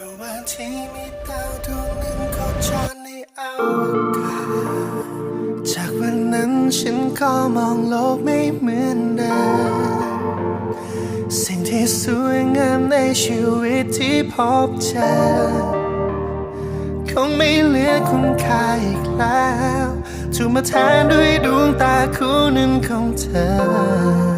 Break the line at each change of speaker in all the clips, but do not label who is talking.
คราวที่มีดาวดวงหนึ่งโคจรในอวกาศจากวันนั้นฉันก็มองโลกไม่เหมือนเดิมสิ่งที่สวยงามในชีวิตที่พบเจอคงไม่เหลือคุณค่าอีกแล้วถูกมาแทนด้วยดวงตาคู่หนึ่งของเธอ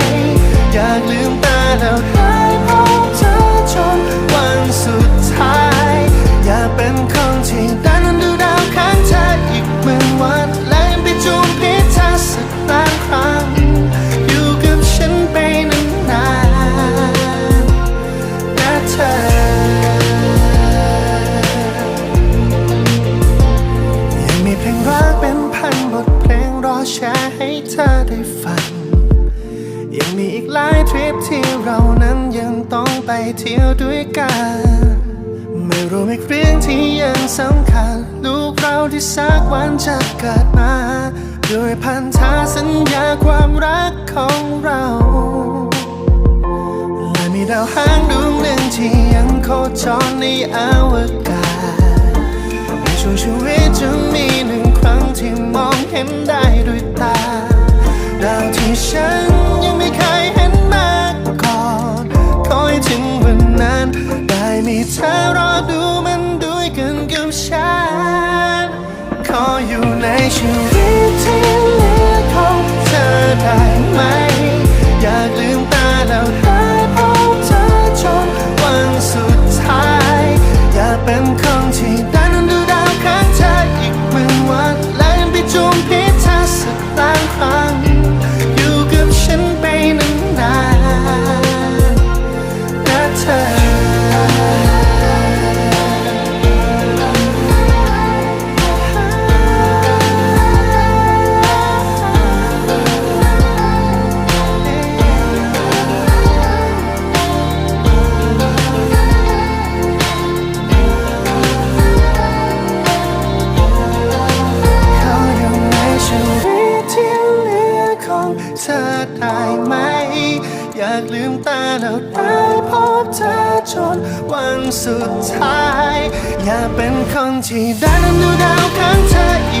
เที่ยวด้วยกัน ไม่รู้อีกเรื่องที่ยังสำคัญ ลูกเราที่สักวันจะเกิดมา ด้วยพันธาสัญญาความรักของเราและมีดาวหางดวงหนึ่งที่ยังโคจรในอวกาศในช่วงชีวิตจะมีหนึ่งครั้งที่มองเห็นได้ด้วยตา ฉัน ขออยู่ในชีวิตที่เหลือของเธอได้ไหม อยากลืมตาแล้วได้พบเธอจนวันสุดท้าย อยากเป็นคนที่ได้นั้นดูดาวข้างเธออีกหมื่นวันและไปจูบพิษเธอสักล้านครั้งอยู่กับฉันไปนานๆนะเธอากลืมตาแล้วได้พบเธอจนวันสุดท้าย อย่าเป็นคนที่ได้นั้นดูดาวข้างเธออีก